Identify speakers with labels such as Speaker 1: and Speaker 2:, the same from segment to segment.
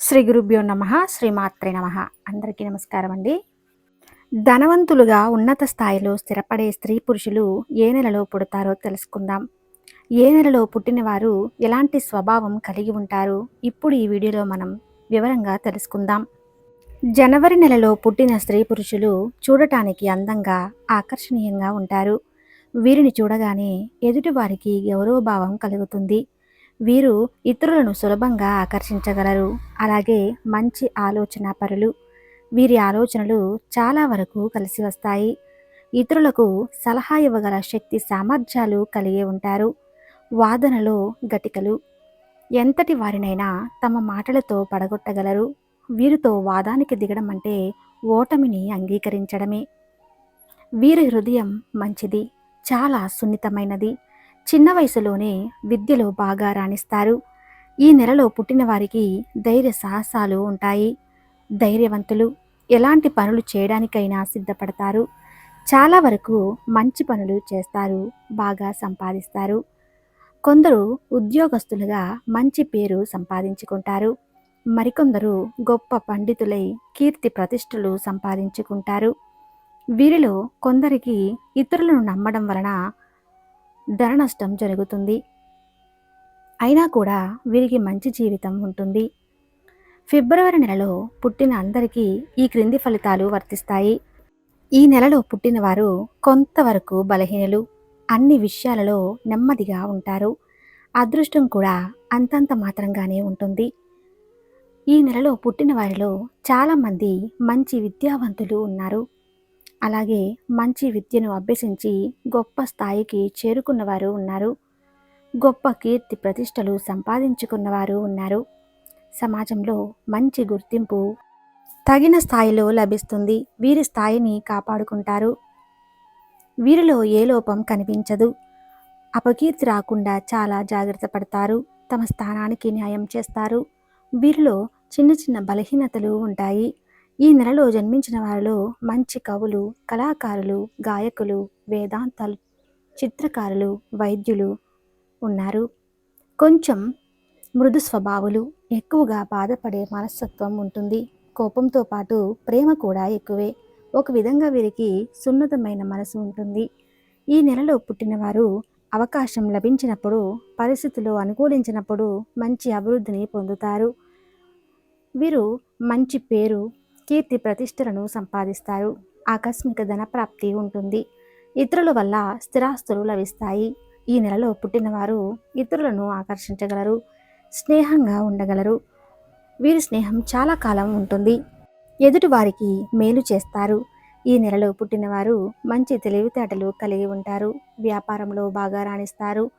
Speaker 1: శ్రీ గురుభ్యో నమ శ్రీమాత్రే నమ. అందరికీ నమస్కారం అండి. ధనవంతులుగా ఉన్నత స్థాయిలో స్థిరపడే స్త్రీ పురుషులు ఏ నెలలో పుడతారో తెలుసుకుందాం. ఏ నెలలో పుట్టిన వారు ఎలాంటి స్వభావం కలిగి ఉంటారు? ఇప్పుడు ఈ వీడియోలో మనం వివరంగా తెలుసుకుందాం. జనవరి నెలలో పుట్టిన స్త్రీ పురుషులు చూడటానికి అందంగా ఆకర్షణీయంగా ఉంటారు. వీరిని చూడగానే ఎదుటివారికి గౌరవభావం కలుగుతుంది. వీరు ఇతరులను సులభంగా ఆకర్షించగలరు. అలాగే మంచి ఆలోచన పరులు వీరి ఆలోచనలు చాలా వరకు కలిసి వస్తాయి. ఇతరులకు సలహా ఇవ్వగల శక్తి సామర్థ్యాలు కలిగి ఉంటారు. వాదనలో గటికలు ఎంతటి వారినైనా తమ మాటలతో పడగొట్టగలరు. వీరితో వాదానికి దిగడం అంటే ఓటమిని అంగీకరించడమే. వీరి హృదయం మంచిది. చాలా సున్నితమైనది. చిన్న వయసులోనే విద్యలో బాగా రాణిస్తారు. ఈ నెలలో పుట్టిన వారికి ధైర్య సాహసాలు ఉంటాయి. ధైర్యవంతులు ఎలాంటి పనులు చేయడానికైనా సిద్ధపడతారు. చాలా వరకు మంచి పనులు చేస్తారు. బాగా సంపాదిస్తారు. కొందరు ఉద్యోగస్తులుగా మంచి పేరు సంపాదించుకుంటారు. మరికొందరు గొప్ప పండితులై కీర్తి ప్రతిష్టలు సంపాదించుకుంటారు. వీరిలో కొందరికి ఇతరులను నమ్మడం వలన ధన నష్టం జరుగుతుంది. అయినా కూడా వీరికి మంచి జీవితం ఉంటుంది. ఫిబ్రవరి నెలలో పుట్టిన అందరికీ ఈ క్రింది ఫలితాలు వర్తిస్తాయి. ఈ నెలలో పుట్టిన వారు కొంతవరకు బలహీనలు అన్ని విషయాలలో నెమ్మదిగా ఉంటారు. అదృష్టం కూడా అంతంత మాత్రంగానే ఉంటుంది. ఈ నెలలో పుట్టిన వారిలో చాలామంది మంచి విద్యావంతులు ఉన్నారు. అలాగే మంచి విద్యను అభ్యసించి గొప్ప స్థాయికి చేరుకున్నవారు ఉన్నారు. గొప్ప కీర్తి ప్రతిష్టలు సంపాదించుకున్నవారు ఉన్నారు. సమాజంలో మంచి గుర్తింపు తగిన స్థాయిలో లభిస్తుంది. వీరి స్థాయిని కాపాడుకుంటారు. వీరిలో ఏ లోపం కనిపించదు. అపకీర్తి రాకుండా చాలా జాగ్రత్త పడతారు. తమ స్థానానికి న్యాయం చేస్తారు. వీరిలో చిన్న చిన్న బలహీనతలు ఉంటాయి. ఈ నెలలో జన్మించిన వారిలో మంచి కవులు కళాకారులు గాయకులు వేదాంతాలు చిత్రకారులు వైద్యులు ఉన్నారు. కొంచెం మృదు స్వభావులు ఎక్కువగా బాధపడే మనస్తత్వం ఉంటుంది. కోపంతో పాటు ప్రేమ కూడా ఎక్కువే. ఒక విధంగా వీరికి సున్నతమైన మనసు ఉంటుంది. ఈ నెలలో పుట్టినవారు అవకాశం లభించినప్పుడు పరిస్థితులు అనుకూలించినప్పుడు మంచి అభివృద్ధిని పొందుతారు. వీరు మంచి పేరు కీర్తి ప్రతిష్టలను సంపాదిస్తారు. ఆకస్మిక ధనప్రాప్తి ఉంటుంది. ఇతరుల వల్ల స్థిరాస్తులు లభిస్తాయి. ఈ నెలలో పుట్టినవారు ఇతరులను ఆకర్షించగలరు స్నేహంగా ఉండగలరు. వీరి స్నేహం చాలా కాలం ఉంటుంది. ఎదుటివారికి మేలు చేస్తారు. ఈ నెలలో పుట్టినవారు మంచి తెలివితేటలు కలిగి ఉంటారు. వ్యాపారంలో బాగా రాణిస్తారు.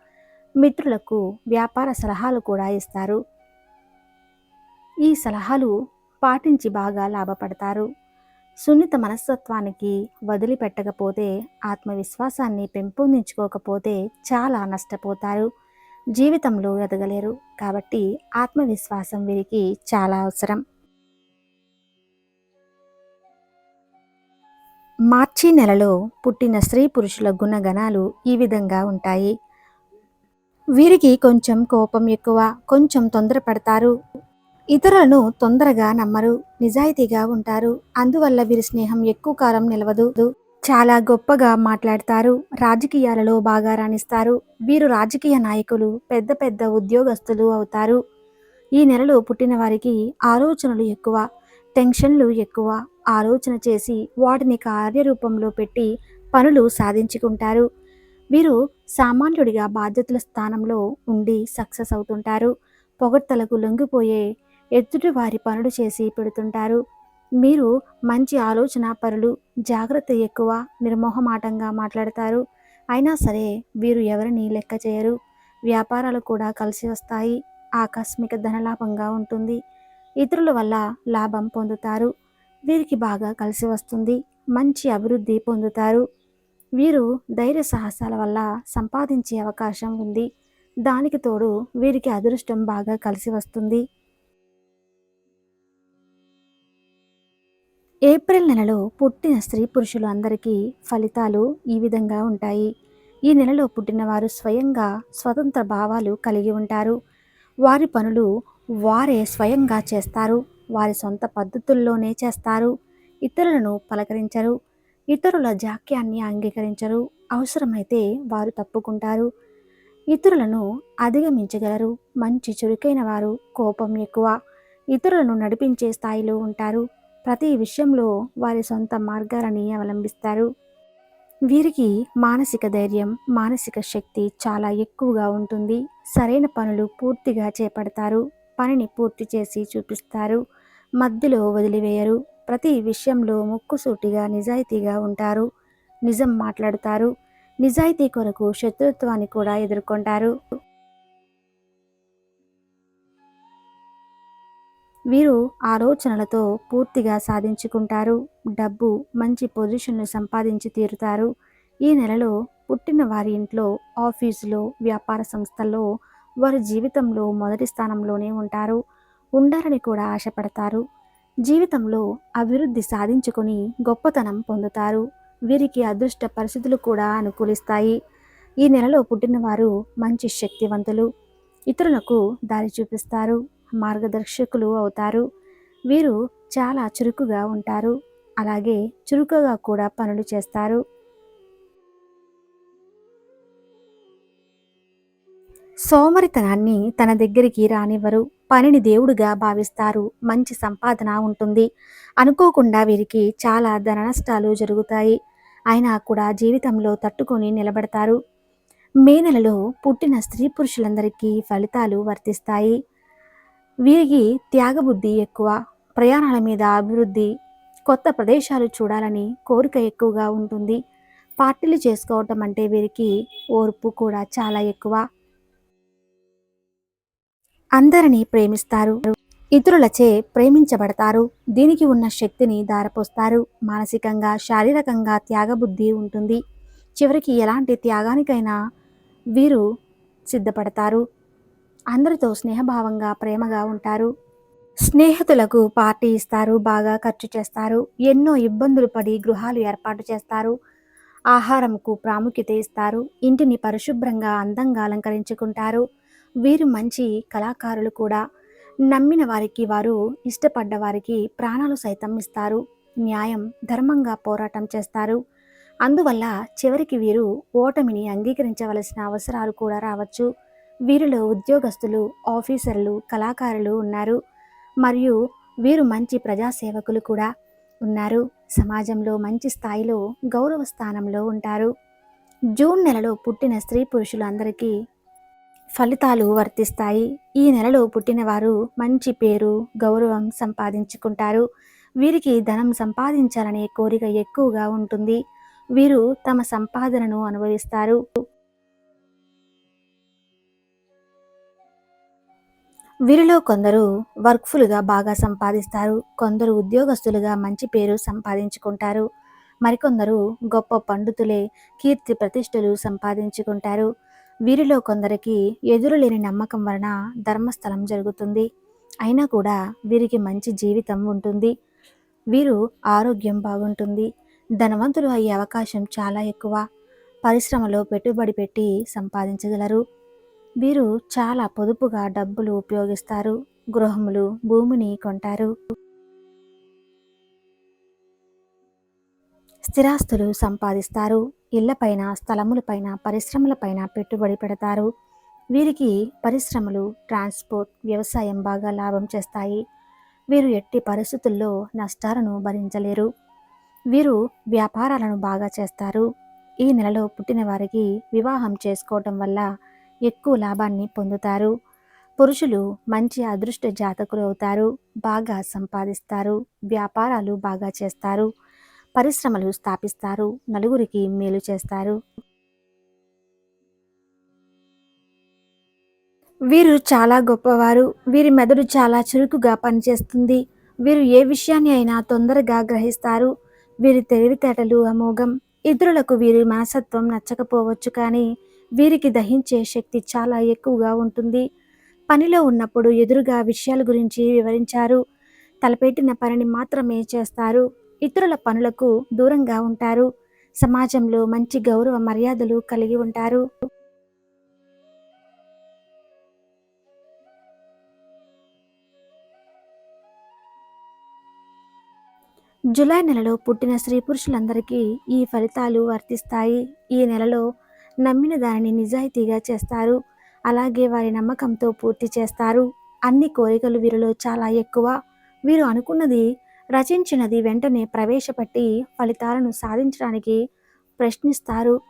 Speaker 1: మిత్రులకు వ్యాపార సలహాలు కూడా ఇస్తారు. ఈ సలహాలు పాటించి బాగా లాభపడతారు. సున్నిత మనస్తత్వానికి వదిలిపెట్టకపోతే ఆత్మవిశ్వాసాన్ని పెంపొందించుకోకపోతే చాలా నష్టపోతారు. జీవితంలో ఎదగలేరు. కాబట్టి ఆత్మవిశ్వాసం వీరికి చాలా అవసరం. మార్చి నెలలో పుట్టిన స్త్రీ పురుషుల గుణగణాలు ఈ విధంగా ఉంటాయి. వీరికి కొంచెం కోపం ఎక్కువ కొంచెం తొందరపడతారు. ఇతరులను తొందరగా నమ్మరు నిజాయితీగా ఉంటారు. అందువల్ల వీరి స్నేహం ఎక్కువ కాలం నిలవదు. చాలా గొప్పగా మాట్లాడతారు రాజకీయాలలో బాగా రాణిస్తారు. వీరు రాజకీయ నాయకులు పెద్ద పెద్ద ఉద్యోగస్తులు అవుతారు. ఈ నెలలో పుట్టిన వారికి ఆలోచనలు ఎక్కువ టెన్షన్లు ఎక్కువ. ఆలోచన చేసి వాటిని కార్యరూపంలో పెట్టి పనులు సాధించుకుంటారు. వీరు సామాన్యుడిగా బాధ్యతల స్థానంలో ఉండి సక్సెస్ అవుతుంటారు. పొగడ్తలకు లొంగిపోయే ఎదుటి వారి పనులు చేసి పెడుతుంటారు. మీరు మంచి ఆలోచన పరులు జాగ్రత్త ఎక్కువ నిర్మోహమాటంగా మాట్లాడతారు. అయినా సరే వీరు ఎవరిని లెక్క చేయరు. వ్యాపారాలు కూడా కలిసి వస్తాయి. ఆకస్మిక ధనలాభంగా ఉంటుంది. ఇతరుల వల్ల లాభం పొందుతారు. వీరికి బాగా కలిసి వస్తుంది. మంచి అభివృద్ధి పొందుతారు. వీరు ధైర్య సాహసాల వల్ల సంపాదించే అవకాశం ఉంది. దానికి తోడు వీరికి అదృష్టం బాగా కలిసి వస్తుంది. ఏప్రిల్ నెలలో పుట్టిన స్త్రీ పురుషులు అందరికీ ఫలితాలు ఈ విధంగా ఉంటాయి. ఈ నెలలో పుట్టినవారు స్వయంగా స్వతంత్ర భావాలు కలిగి ఉంటారు. వారి పనులు వారే స్వయంగా చేస్తారు. వారి సొంత పద్ధతుల్లోనే చేస్తారు. ఇతరులను పలకరించరు. ఇతరుల జాక్యాన్ని అంగీకరించరు. అవసరమైతే వారు తప్పుకుంటారు. ఇతరులను అధిగమించగలరు. మంచి చురుకైన వారు కోపం ఎక్కువ. ఇతరులను నడిపించే స్థాయిలో ఉంటారు. ప్రతి విషయంలో వారి సొంత మార్గాలని అవలంబిస్తారు. వీరికి మానసిక ధైర్యం మానసిక శక్తి చాలా ఎక్కువగా ఉంటుంది. సరైన పనులు పూర్తిగా చేపడతారు. పనిని పూర్తి చేసి చూపిస్తారు. మధ్యలో వదిలివేయరు. ప్రతి విషయంలో ముక్కుసూటిగా నిజాయితీగా ఉంటారు. నిజం మాట్లాడతారు. నిజాయితీ కొరకు శత్రుత్వాన్ని కూడా ఎదుర్కొంటారు. వీరు ఆలోచనలతో పూర్తిగా సాధించుకుంటారు. డబ్బు మంచి పొజిషన్ను సంపాదించి తీరుతారు. ఈ నెలలో పుట్టిన వారి ఇంట్లో ఆఫీసులో వ్యాపార సంస్థల్లో వారి జీవితంలో మొదటి స్థానంలోనే ఉంటారు. ఉండాలని కూడా ఆశపడతారు. జీవితంలో అభివృద్ధి సాధించుకొని గొప్పతనం పొందుతారు. వీరికి అదృష్ట పరిస్థితులు కూడా అనుకూలిస్తాయి. ఈ నెలలో పుట్టినవారు మంచి శక్తివంతులు. ఇతరులకు దారి చూపిస్తారు. మార్గదర్శకులు అవుతారు. వీరు చాలా చురుకుగా ఉంటారు. అలాగే చురుకుగా కూడా పనులు చేస్తారు. సోమరితనాన్ని తన దగ్గరికి రానివ్వరు. పనిని దేవుడుగా భావిస్తారు. మంచి సంపాదన ఉంటుంది. అనుకోకుండా వీరికి చాలా ధన నష్టాలు జరుగుతాయి. అయినా కూడా జీవితంలో తట్టుకొని నిలబడతారు. మే నెలలో పుట్టిన స్త్రీ పురుషులందరికీ ఫలితాలు వర్తిస్తాయి. వీరికి త్యాగబుద్ధి ఎక్కువ ప్రయాణాల మీద అభివృద్ధి కొత్త ప్రదేశాలు చూడాలని కోరిక ఎక్కువగా ఉంటుంది. పార్టీలు చేసుకోవటం అంటే వీరికి ఓర్పు కూడా చాలా ఎక్కువ. అందరినీ ప్రేమిస్తారు. ఇతరులచే ప్రేమించబడతారు. దీనికి ఉన్న శక్తిని దారపోస్తారు మానసికంగా శారీరకంగా త్యాగబుద్ధి ఉంటుంది. చివరికి ఎలాంటి త్యాగానికైనా వీరు సిద్ధపడతారు. అందరితో స్నేహభావంగా ప్రేమగా ఉంటారు. స్నేహితులకు పార్టీ ఇస్తారు బాగా ఖర్చు చేస్తారు ఎన్నో ఇబ్బందులు పడి గృహాలు ఏర్పాటు చేస్తారు ఆహారంకు ప్రాముఖ్యత ఇస్తారు ఇంటిని పరిశుభ్రంగా అందంగా అలంకరించుకుంటారు. వీరు మంచి కళాకారులు కూడా. నమ్మిన వారికి వారు ఇష్టపడ్డ వారికి ప్రాణాలు సైతం ఇస్తారు. న్యాయం ధర్మంగా పోరాటం చేస్తారు. అందువల్ల చివరికి వీరు ఓటమిని అంగీకరించవలసిన అవసరాలు కూడా రావచ్చు. వీరిలో ఉద్యోగస్తులు ఆఫీసర్లు కళాకారులు ఉన్నారు. మరియు వీరు మంచి ప్రజాసేవకులు కూడా ఉన్నారు. సమాజంలో మంచి స్థాయిలో గౌరవ స్థానంలో ఉంటారు. జూన్ నెలలో పుట్టిన స్త్రీ పురుషులందరికీ ఫలితాలు వర్తిస్తాయి. ఈ నెలలో పుట్టినవారు మంచి పేరు గౌరవం సంపాదించుకుంటారు. వీరికి ధనం సంపాదించాలనే కోరిక ఎక్కువగా ఉంటుంది. వీరు తమ సంపాదనను అనుభవిస్తారు. వీరిలో కొందరు వర్క్ఫుల్గా బాగా సంపాదిస్తారు. కొందరు ఉద్యోగస్తులుగా మంచి పేరు సంపాదించుకుంటారు. మరికొందరు గొప్ప పండితులే కీర్తి ప్రతిష్టలు సంపాదించుకుంటారు. వీరిలో కొందరికి ఎదురులేని నమ్మకం వలన ధర్మస్థలం జరుగుతుంది. అయినా కూడా వీరికి మంచి జీవితం ఉంటుంది. వీరు ఆరోగ్యం బాగుంటుంది. ధనవంతులు అయ్యే అవకాశం చాలా ఎక్కువ. పరిశ్రమలో పెట్టుబడి పెట్టి సంపాదించగలరు. వీరు చాలా పొదుపుగా డబ్బులు ఉపయోగిస్తారు గృహములు భూమిని కొంటారు. స్థిరాస్తులు సంపాదిస్తారు ఇళ్ళపైన స్థలములపైన పరిశ్రమలపైన పెట్టుబడి పెడతారు. వీరికి పరిశ్రమలు ట్రాన్స్పోర్ట్ వ్యవసాయం బాగా లాభం చేస్తాయి. వీరు ఎట్టి పరిస్థితుల్లో నష్టాలను భరించలేరు. వీరు వ్యాపారాలను బాగా చేస్తారు. ఈ నెలలో పుట్టిన వారికి వివాహం చేసుకోవటం వల్ల ఎక్కువ లాభాన్ని పొందుతారు. పురుషులు మంచి అదృష్ట జాతకులు అవుతారు. బాగా సంపాదిస్తారు. వ్యాపారాలు బాగా చేస్తారు. పరిశ్రమలు స్థాపిస్తారు. నలుగురికి మేలు చేస్తారు. వీరు చాలా గొప్పవారు. వీరి మెదడు చాలా చురుకుగా పనిచేస్తుంది. వీరు ఏ విషయాన్ని అయినా తొందరగా గ్రహిస్తారు. వీరి తెలివితేటలు అమోఘం. ఇతరులకు వీరి మనసత్వం నచ్చకపోవచ్చు కానీ వీరికి దహించే శక్తి చాలా ఎక్కువగా ఉంటుంది. పనిలో ఉన్నప్పుడు ఎదురుగా విషయాల గురించి వివరించారు. తలపెట్టిన పనిని మాత్రమే చేస్తారు. ఇతరుల పనులకు దూరంగా ఉంటారు. సమాజంలో మంచి గౌరవ మర్యాదలు కలిగి ఉంటారు. జులై నెలలో పుట్టిన స్త్రీ పురుషులందరికీ ఈ ఫలితాలు వర్తిస్తాయి. ఈ నెలలో నమ్మిన దానిని నిజాయితీగా చేస్తారు. అలాగే వారి నమ్మకంతో పూర్తి చేస్తారు. అన్ని కోరికలు వీరిలో చాలా ఎక్కువ. వీరు అనుకున్నది రచించినది వెంటనే ప్రవేశపెట్టి ఫలితాలను సాధించడానికి ప్రశ్నిస్తారు.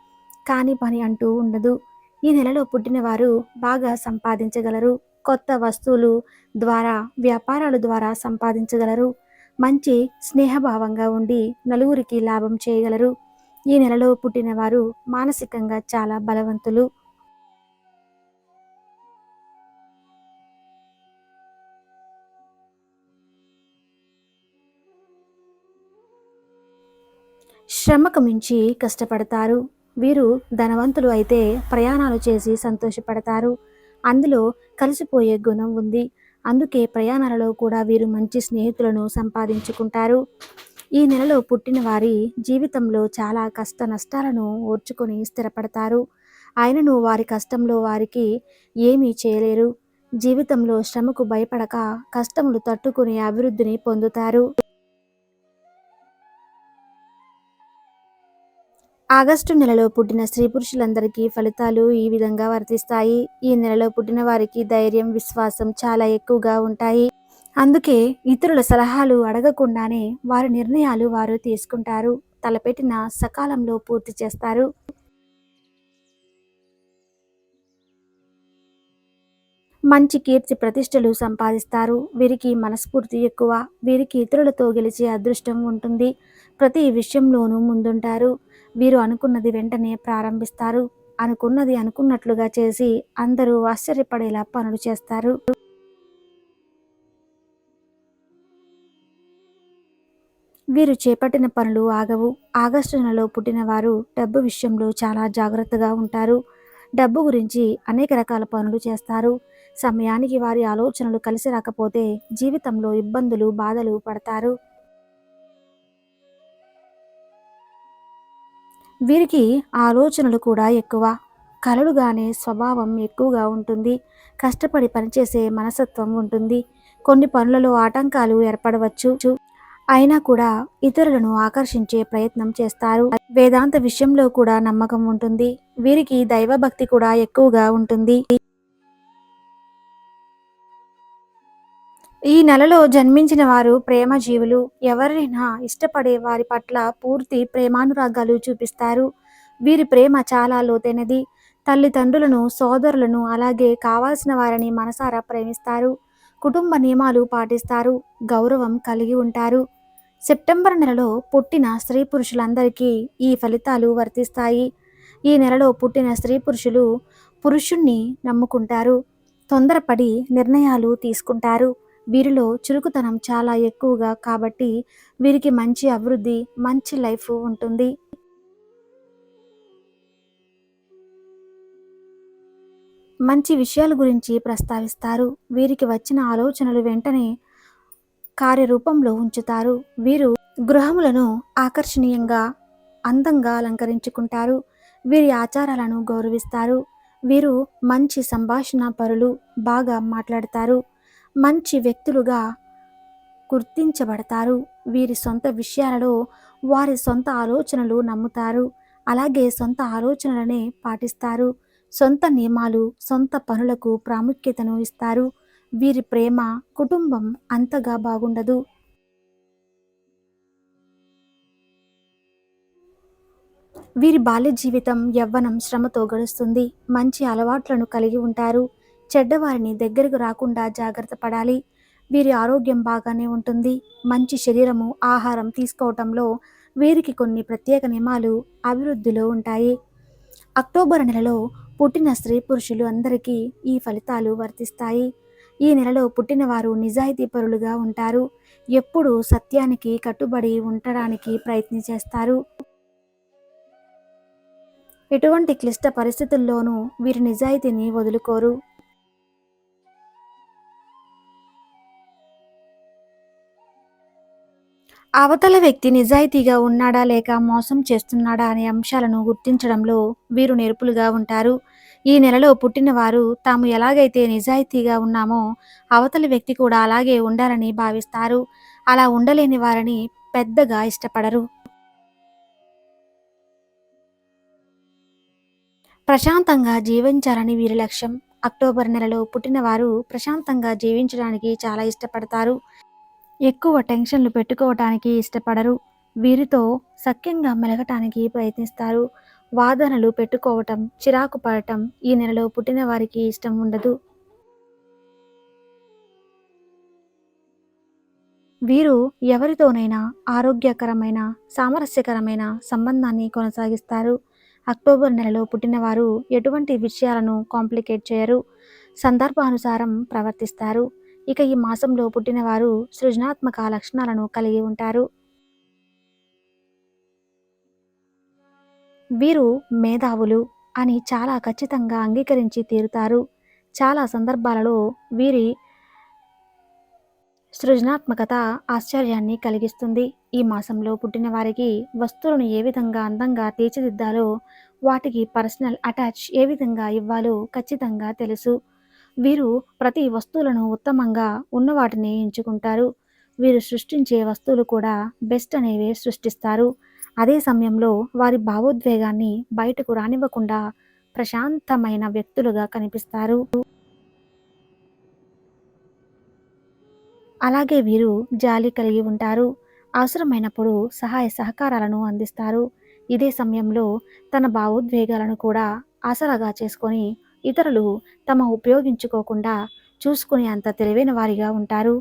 Speaker 1: కాని పని అంటూ ఉండదు. ఈ నెలలో పుట్టిన వారు బాగా సంపాదించగలరు. కొత్త వస్తువులు ద్వారా వ్యాపారాల ద్వారా సంపాదించగలరు. మంచి స్నేహభావంగా ఉండి నలుగురికి లాభం చేయగలరు. ఈ నెలలో పుట్టిన వారు మానసికంగా చాలా బలవంతులు. శ్రమకు మించి కష్టపడతారు. వీరు ధనవంతులు అయితే ప్రయాణాలు చేసి సంతోషపడతారు. అందులో కలిసిపోయే గుణం ఉంది. అందుకే ప్రయాణాలలో కూడా వీరు మంచి స్నేహితులను సంపాదించుకుంటారు. ఈ నెలలో పుట్టిన వారి జీవితంలో చాలా కష్ట నష్టాలను ఓర్చుకొని స్థిరపడతారు. ఆయనను వారి కష్టంలో వారికి ఏమీ చేయలేరు. జీవితంలో శ్రమకు భయపడక కష్టములు తట్టుకుని అభివృద్ధిని పొందుతారు. ఆగస్టు నెలలో పుట్టిన స్త్రీ పురుషులందరికీ ఫలితాలు ఈ విధంగా వర్తిస్తాయి. ఈ నెలలో పుట్టిన వారికి ధైర్యం విశ్వాసం చాలా ఎక్కువగా ఉంటాయి. అందుకే ఇతరుల సలహాలు అడగకుండానే వారి నిర్ణయాలు వారు తీసుకుంటారు. తలపెట్టిన సకాలంలో పూర్తి చేస్తారు. మంచి కీర్తి ప్రతిష్టలు సంపాదిస్తారు. వీరికి మనస్ఫూర్తి ఎక్కువ. వీరికి ఇతరులతో గెలిచే అదృష్టం ఉంటుంది. ప్రతి విషయంలోనూ ముందుంటారు. వీరు అనుకున్నది వెంటనే ప్రారంభిస్తారు. అనుకున్నది అనుకున్నట్లుగా చేసి అందరూ ఆశ్చర్యపడేలా పనులు చేస్తారు. వీరు చేపట్టిన పనులు ఆగవు. ఆగస్టు నెలలో పుట్టినవారు డబ్బు విషయంలో చాలా జాగ్రత్తగా ఉంటారు. డబ్బు గురించి అనేక రకాల పనులు చేస్తారు. సమయానికి వారి ఆలోచనలు కలిసి రాకపోతే జీవితంలో ఇబ్బందులు బాధలు పడతారు. వీరికి ఆలోచనలు కూడా ఎక్కువ. కలలుగానే స్వభావం ఎక్కువగా ఉంటుంది. కష్టపడి పనిచేసే మనసత్వం ఉంటుంది. కొన్ని పనులలో ఆటంకాలు ఏర్పడవచ్చు. అయినా కూడా ఇతరులను ఆకర్షించే ప్రయత్నం చేస్తారు. వేదాంత విషయంలో కూడా నమ్మకం ఉంటుంది. వీరికి దైవభక్తి కూడా ఎక్కువగా ఉంటుంది. ఈ నెలలో జన్మించిన వారు ప్రేమ జీవులు ఎవరైనా ఇష్టపడే వారి పట్ల పూర్తి ప్రేమానురాగాలు చూపిస్తారు. వీరి ప్రేమ చాలా లోతైనది. తల్లిదండ్రులను సోదరులను అలాగే కావాల్సిన వారిని మనసారా ప్రేమిస్తారు. కుటుంబ నియమాలు పాటిస్తారు గౌరవం కలిగి ఉంటారు. సెప్టెంబర్ నెలలో పుట్టిన స్త్రీ పురుషులందరికీ ఈ ఫలితాలు వర్తిస్తాయి. ఈ నెలలో పుట్టిన స్త్రీ పురుషులు పురుషుణ్ణి నమ్ముకుంటారు తొందరపడి నిర్ణయాలు తీసుకుంటారు. వీరిలో చురుకుతనం చాలా ఎక్కువగా కాబట్టి వీరికి మంచి అభివృద్ధి మంచి లైఫ్ ఉంటుంది. మంచి విషయాల గురించి ప్రస్తావిస్తారు. వీరికి వచ్చిన ఆలోచనలు వెంటనే కార్యరూపంలో ఉంచుతారు. వీరు గృహములను ఆకర్షణీయంగా అందంగా అలంకరించుకుంటారు. వీరి ఆచారాలను గౌరవిస్తారు. వీరు మంచి సంభాషణ పరులు బాగా మాట్లాడతారు. మంచి వ్యక్తులుగా గుర్తించబడతారు. వీరి సొంత విషయాలలో వారి సొంత ఆలోచనలు నమ్ముతారు. అలాగే సొంత ఆలోచనలనే పాటిస్తారు. సొంత నియమాలు సొంత పనులకు ప్రాముఖ్యతను ఇస్తారు. వీరి ప్రేమ కుటుంబం అంతగా బాగుండదు. వీరి బాల్య జీవితం యవ్వనం శ్రమతో గడుస్తుంది. మంచి అలవాట్లను కలిగి ఉంటారు. చెడ్డవారిని దగ్గరకు రాకుండా జాగ్రత్త పడాలి. వీరి ఆరోగ్యం బాగానే ఉంటుంది. మంచి శరీరము ఆహారం తీసుకోవటంలో వీరికి కొన్ని ప్రత్యేక నియమాలు అభివృద్ధిలో ఉంటాయి. అక్టోబర్ నెలలో పుట్టిన స్త్రీ పురుషులు అందరికీ ఈ ఫలితాలు వర్తిస్తాయి. ఈ నెలలో పుట్టిన వారు నిజాయితీ పరులుగా ఉంటారు. ఎప్పుడూ సత్యానికి కట్టుబడి ఉండడానికి ప్రయత్ని చేస్తారు. ఎటువంటి క్లిష్ట పరిస్థితుల్లోనూ వీరి నిజాయితీని వదులుకోరు. అవతల వ్యక్తి నిజాయితీగా ఉన్నాడా లేక మోసం చేస్తున్నాడా అనే అంశాలను గుర్తించడంలో వీరు నేర్పులుగా ఉంటారు. ఈ నెలలో పుట్టిన వారు తాము ఎలాగైతే నిజాయితీగా ఉన్నామో అవతలి వ్యక్తి కూడా అలాగే ఉండాలని భావిస్తారు. అలా ఉండలేని వారిని పెద్దగా ఇష్టపడరు. ప్రశాంతంగా జీవించాలని వీరి లక్ష్యం. అక్టోబర్ నెలలో పుట్టినవారు ప్రశాంతంగా జీవించడానికి చాలా ఇష్టపడతారు. ఎక్కువ టెన్షన్లు పెట్టుకోవటానికి ఇష్టపడరు. వీరితో సఖ్యంగా మెలగటానికి ప్రయత్నిస్తారు. వాదనలు పెట్టుకోవటం చిరాకు పడటం ఈ నెలలో పుట్టిన వారికి ఇష్టం ఉండదు. వీరు ఎవరితోనైనా ఆరోగ్యకరమైన సామరస్యకరమైన సంబంధాన్ని కొనసాగిస్తారు. అక్టోబర్ నెలలో పుట్టినవారు ఎటువంటి విషయాలను కాంప్లికేట్ చేయరు. సందర్భానుసారం ప్రవర్తిస్తారు. ఇక ఈ మాసంలో పుట్టినవారు సృజనాత్మక లక్షణాలను కలిగి ఉంటారు. వీరు మేధావులు అని చాలా ఖచ్చితంగా అంగీకరించి తీరుతారు. చాలా సందర్భాలలో వీరి సృజనాత్మకత ఆశ్చర్యాన్ని కలిగిస్తుంది. ఈ మాసంలో పుట్టిన వారికి వస్తువులను ఏ విధంగా అందంగా తీర్చిదిద్దాలో వాటికి పర్సనల్ అటాచ్ ఏ విధంగా ఇవ్వాలో ఖచ్చితంగా తెలుసు. వీరు ప్రతి వస్తువులను ఉత్తమంగా ఉన్న వాటిని ఎంచుకుంటారు. వీరు సృష్టించే వస్తువులు కూడా బెస్ట్ అనేవి సృష్టిస్తారు. అదే సమయంలో వారి భావోద్వేగాన్ని బయటకు రానివ్వకుండా ప్రశాంతమైన వ్యక్తులుగా కనిపిస్తారు. అలాగే వీరు జాలి కలిగి ఉంటారు. అవసరమైనప్పుడు సహాయ సహకారాలను అందిస్తారు. ఇదే సమయంలో తన భావోద్వేగాలను కూడా ఆసరాగా చేసుకొని ఇతరులు తమ ఉపయోగించుకోకుండా చూసుకునే అంత తెలివైన వారిగా ఉంటారు.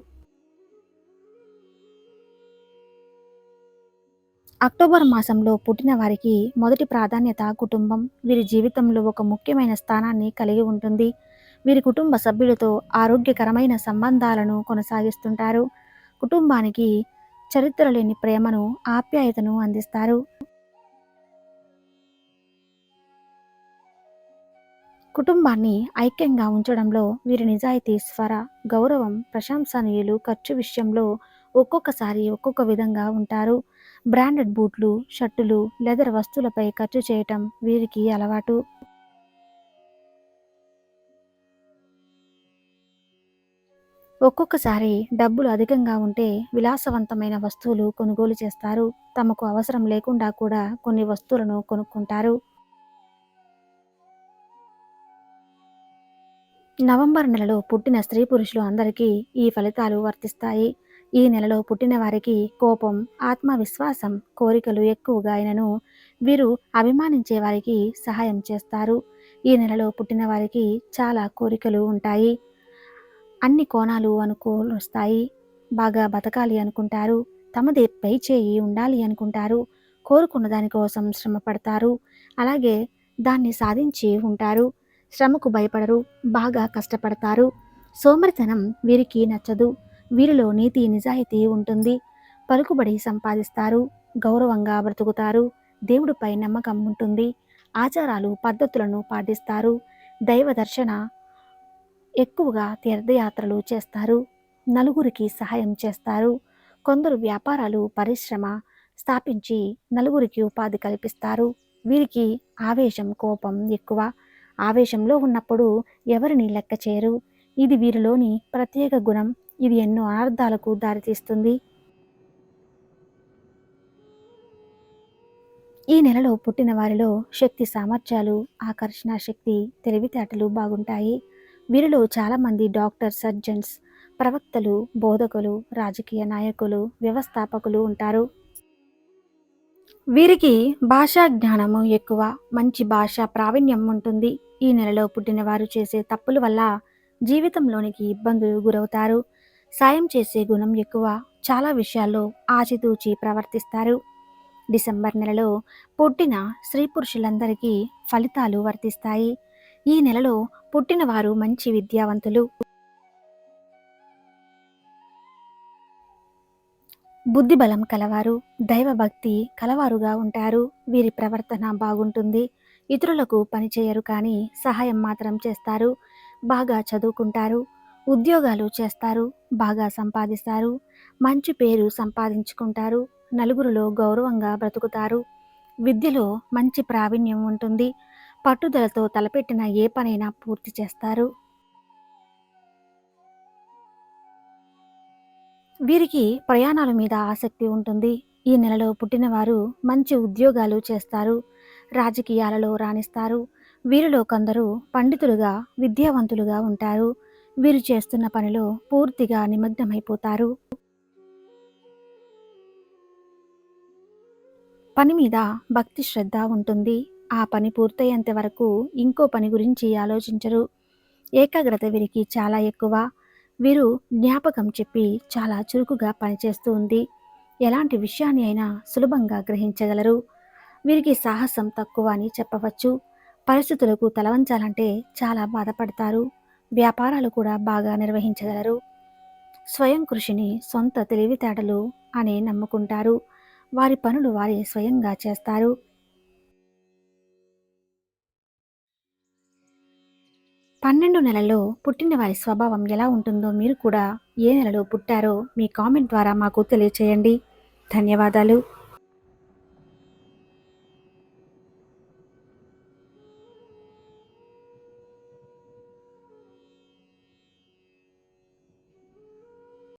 Speaker 1: అక్టోబర్ మాసంలో పుట్టిన వారికి మొదటి ప్రాధాన్యత కుటుంబం. వీరి జీవితంలో ఒక ముఖ్యమైన స్థానాన్ని కలిగి ఉంటుంది. వీరి కుటుంబ సభ్యులతో ఆరోగ్యకరమైన సంబంధాలను కొనసాగిస్తుంటారు. కుటుంబానికి చరిత్ర లేని ప్రేమను ఆప్యాయతను అందిస్తారు. కుటుంబాన్ని ఐక్యంగా ఉంచడంలో వీరి నిజాయితీ స్వర గౌరవం ప్రశంసనీయులు ఖర్చు విషయంలో ఒక్కొక్కసారి ఒక్కొక్క విధంగా ఉంటారు. బ్రాండెడ్ బూట్లు షర్టులు లెదర్ వస్తువులపై ఖర్చు చేయటం వీరికి అలవాటు. ఒక్కొక్కసారి డబ్బులు అధికంగా ఉంటే విలాసవంతమైన వస్తువులు కొనుగోలు చేస్తారు. తమకు అవసరం లేకుండా కూడా కొన్ని వస్తువులను కొనుక్కుంటారు. నవంబర్ నెలలో పుట్టిన స్త్రీ పురుషులు అందరికీ ఈ ఫలితాలు వర్తిస్తాయి. ఈ నెలలో పుట్టిన వారికి కోపం ఆత్మవిశ్వాసం కోరికలు ఎక్కువగా అయినను వీరు అభిమానించే వారికి సహాయం చేస్తారు. ఈ నెలలో పుట్టిన వారికి చాలా కోరికలు ఉంటాయి. అన్ని కోణాలు అనుకూలుస్తాయి. బాగా బతకాలి అనుకుంటారు. తమదే పై చేయి ఉండాలి అనుకుంటారు. కోరుకున్న దానికోసం శ్రమ పడతారు అలాగే దాన్ని సాధించి ఉంటారు. శ్రమకు భయపడరు. బాగా కష్టపడతారు. సోమరితనం వీరికి నచ్చదు. వీరిలో నీతి నిజాయితీ ఉంటుంది. పలుకుబడి సంపాదిస్తారు. గౌరవంగా బ్రతుకుతారు. దేవుడిపై నమ్మకం ఉంటుంది. ఆచారాలు పద్ధతులను పాటిస్తారు. దైవ దర్శన ఎక్కువగా తీర్థయాత్రలు చేస్తారు. నలుగురికి సహాయం చేస్తారు. కొందరు వ్యాపారాలు పరిశ్రమ స్థాపించి నలుగురికి ఉపాధి కల్పిస్తారు. వీరికి ఆవేశం కోపం ఎక్కువ. ఆవేశంలో ఉన్నప్పుడు ఎవరిని లెక్క చేయరు. ఇది వీరిలోని ప్రత్యేక గుణం. ఇది ఎన్నో అనర్థాలకు దారితీస్తుంది. ఈ నెలలో పుట్టిన వారిలో శక్తి సామర్థ్యాలు ఆకర్షణ శక్తి తెలివితేటలు బాగుంటాయి. వీరిలో చాలామంది డాక్టర్ సర్జన్స్ ప్రవక్తలు బోధకులు రాజకీయ నాయకులు వ్యవస్థాపకులు ఉంటారు. వీరికి భాషా జ్ఞానము ఎక్కువ మంచి భాషా ప్రావీణ్యం ఉంటుంది. ఈ నెలలో పుట్టిన వారు చేసే తప్పుల వల్ల జీవితంలోనికి ఇబ్బందులు గురవుతారు. సాయం చేసే గుణం ఎక్కువ. చాలా విషయాల్లో ఆచితూచి ప్రవర్తిస్తారు. డిసెంబర్ నెలలో పుట్టిన స్త్రీ పురుషులందరికీ ఫలితాలు వర్తిస్తాయి. ఈ నెలలో పుట్టినవారు మంచి విద్యావంతులు. బుద్ధిబలం కలవారు దైవభక్తి కలవారుగా ఉంటారు. వీరి ప్రవర్తన బాగుంటుంది. ఇతరులకు పనిచేయరు కానీ సహాయం మాత్రం చేస్తారు. బాగా చదువుకుంటారు. ఉద్యోగాలు చేస్తారు బాగా సంపాదిస్తారు మంచి పేరు సంపాదించుకుంటారు నలుగురిలో గౌరవంగా బ్రతుకుతారు. విద్యలో మంచి ప్రావీణ్యం ఉంటుంది పట్టుదలతో తలపెట్టిన ఏ పనైనా పూర్తి చేస్తారు. వీరికి ప్రయాణాల మీద ఆసక్తి ఉంటుంది. ఈ నెలలో పుట్టినవారు మంచి ఉద్యోగాలు చేస్తారు రాజకీయాలలో రాణిస్తారు. వీరిలో కొందరు పండితులుగా విద్యావంతులుగా ఉంటారు. వీరు చేస్తున్న పనిలో పూర్తిగా నిమగ్నమైపోతారు. పని మీద భక్తి శ్రద్ధ ఉంటుంది. ఆ పని పూర్తయ్యేంత వరకు ఇంకో పని గురించి ఆలోచించరు. ఏకాగ్రత వీరికి చాలా ఎక్కువ. వీరు జ్ఞాపకం చెప్పి చాలా చురుకుగా పనిచేస్తూ ఉంది. ఎలాంటి విషయాన్ని అయినా సులభంగా గ్రహించగలరు. వీరికి సాహసం తక్కువ అని చెప్పవచ్చు. పరిస్థితులకు తలవంచాలంటే చాలా బాధపడతారు. వ్యాపారాలు కూడా బాగా నిర్వహించగలరు. స్వయం కృషిని సొంత తెలివితేటలు అని నమ్ముకుంటారు. వారి పనులు వారి స్వయంగా చేస్తారు. పన్నెండు నెలల్లో పుట్టిన వారి స్వభావం ఎలా ఉంటుందో మీరు కూడా ఏ నెలలో పుట్టారో మీ కామెంట్ ద్వారా మాకు తెలియచేయండి. ధన్యవాదాలు.